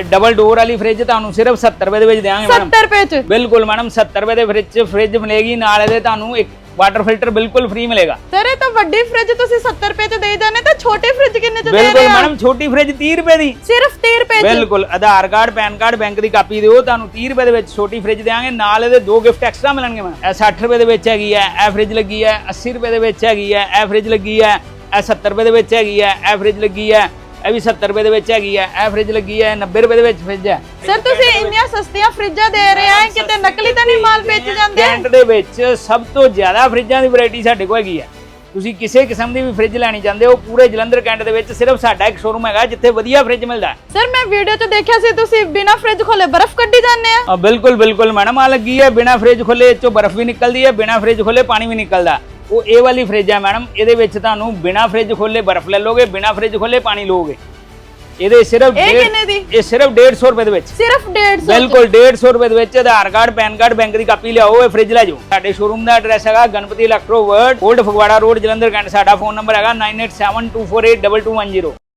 Double door ਵਾਲੀ fridge ਤੁਹਾਨੂੰ ਸਿਰਫ 70 ਰੁਪਏ ਦੇ ਵਿੱਚ ਦੇਵਾਂਗੇ ਮੈਡਮ 70 ਰੁਪਏ ਚ? ਬਿਲਕੁਲ ਮੈਡਮ 70 ਰੁਪਏ ਦੇ ਫ੍ਰਿਜ 'ਚ ਫ੍ਰਿਜ ਮਿਲੇਗੀ ਨਾਲ ਇਹਦੇ ਤੁਹਾਨੂੰ ਇੱਕ ਵਾਟਰ ਫਿਲਟਰ ਬਿਲਕੁਲ ਫ੍ਰੀ ਮਿਲੇਗਾ। ਸਰ ਇਹ ਤਾਂ ਵੱਡੀ ਫ੍ਰਿਜ ਤੁਸੀਂ 70 ਰੁਪਏ ਚ ਦੇ ਜਾਂਦੇ ਤਾਂ ਛੋਟੀ ਫ੍ਰਿਜ ਕਿੰਨੇ ਚ ਦੇ ਬਿਲਕੁਲ ਰਹੇ ਆ ਮੈਡਮ ਛੋਟੀ ਫ੍ਰਿਜ 30 ਰੁਪਏ ਦੀ। ਸਿਰਫ 30 ਰੁਪਏ ਚ? ਬਿਲਕੁਲ Aadhaar card PAN card bank ਦੀ ਕਾਪੀ ਦਿਓ ਤੁਹਾਨੂੰ 30 ਰੁਪਏ ਦੇ ਵਿੱਚ ਛੋਟੀ ਫ੍ਰਿਜ ਦੇਵਾਂਗੇ ਨਾਲ ਇਹਦੇ ਦੋ ਗਿਫਟ ਐਕਸਟਰਾ ਮਿਲਣਗੇ ਮੈਮ ਇਹ 60 ਰੁਪਏ ਦੇ ਵਿੱਚ ਹੈਗੀ ਹੈ ਇਹ ਫ੍ਰਿਜ ਲੱਗੀ ਹੈ 80 ਰੁਪਏ ਦੇ ਵਿੱਚ ਹੈਗੀ ਹੈ ਇਹ ਫ੍ਰਿਜ ਲੱਗੀ ਹੈ ਇਹ 70 ਰੁਪਏ ਦੇ ਵਿੱਚ ਹੈਗੀ ਹੈ ਇਹ ਫ੍ਰਿਜ ਲੱਗੀ ਹੈ ਇਹ ਵੀ 70 ਰੁਪਏ ਦੇ ਵਿੱਚ ਹੈਗੀ ਹੈ ਇਹ ਫ੍ਰਿਜ ਲੱਗੀ ਹੈ 90 ਰੁਪਏ ਦੇ ਵਿੱਚ ਫ੍ਰਿਜ ਹੈ। ਸਰ ਤੁਸੀਂ ਇੰਨੀਆਂ ਸਸਤੀਆਂ ਫ੍ਰਿਜਾਂ ਦੇ ਰਹੇ ਆ ਕਿਤੇ ਨਕਲੀ ਤਾਂ ਨਹੀਂ ਮਾਲ ਵੇਚ ਜਾਂਦੇ? ਕੈਂਟ ਦੇ ਵਿੱਚ ਸਭ ਤੋਂ ਜ਼ਿਆਦਾ ਫ੍ਰਿਜਾਂ ਦੀ ਵੈਰਾਈਟੀ ਸਾਡੇ ਕੋਲ ਹੈਗੀ ਹੈ। ਤੁਸੀਂ ਕਿਸੇ ਕਿਸਮ ਦੀ ਵੀ ਫ੍ਰਿਜ ਲੈਣੀ ਚਾਹੁੰਦੇ ਹੋ ਪੂਰੇ ਜਲੰਧਰ ਕੈਂਟ ਦੇ ਵਿੱਚ ਸਿਰਫ ਸਾਡਾ ਇੱਕ ਸ਼ੋਰੂਮ ਹੈਗਾ ਜਿੱਥੇ ਵਧੀਆ ਫ੍ਰਿਜ ਮਿਲਦਾ ਹੈ। ਸਰ ਮੈਂ ਵੀਡੀਓ 'ਚ ਦੇਖਿਆ ਸੀ ਤੁਸੀਂ ਬਿਨਾ ਫ੍ਰਿਜ ਖੋਲੇ ਬਰਫ਼ ਕੱਢੀ ਜਾਂਦੇ ਆ ਆ ਬਿਲਕੁਲ ਬਿਲਕੁਲ ਮੈਡਮ ਆ ਲੱਗੀ ਹੈ ਬਿਨਾ ਫ੍ਰਿਜ ਖੋਲੇ ਚੋਂ ਬਰਫ਼ ਵੀ ਨਿਕਲਦੀ ਹੈ ਬਿਨਾ ਫ੍ਰਿਜ ਖੋਲੇ ਪਾਣੀ ਵੀ ਨਿਕਲਦਾ। ਉਹ ਇਹ ਵਾਲੀ ਫ੍ਰਿਜ ਹੈ ਮੈਡਮ ਇਹਦੇ ਵਿੱਚ ਤੁਹਾਨੂੰ ਬਿਨਾ ਫ੍ਰਿਜ ਖੋਲੇ ਬਰਫ਼ ਲੈ ਲੋਗੇ ਬਿਨਾ ਫ੍ਰਿਜ ਖੋਲੇ ਪਾਣੀ ਲੋਗੇ ਇਹਦੇ ਸਿਰਫ ਇਹ ਕਿੰਨੇ ਦੀ? ਇਹ ਸਿਰਫ 150 ਰੁਪਏ ਦੇ ਵਿੱਚ। ਸਿਰਫ 150 ਬਿਲਕੁਲ 150 ਰੁਪਏ ਦੇ ਵਿੱਚ Aadhaar card PAN card bank ਦੀ ਕਾਪੀ ਲਿਆਓ ਇਹ ਫ੍ਰਿਜ ਲੈ ਜਾਓ। ਸਾਡੇ ਸ਼ੋਰੂਮ ਦਾ ਐਡਰੈਸ ਹੈਗਾ Ganpati electro world old Phagwara road Jalandhar Cantt ਸਾਡਾ ਫੋਨ ਨੰਬਰ ਹੈਗਾ 9872482210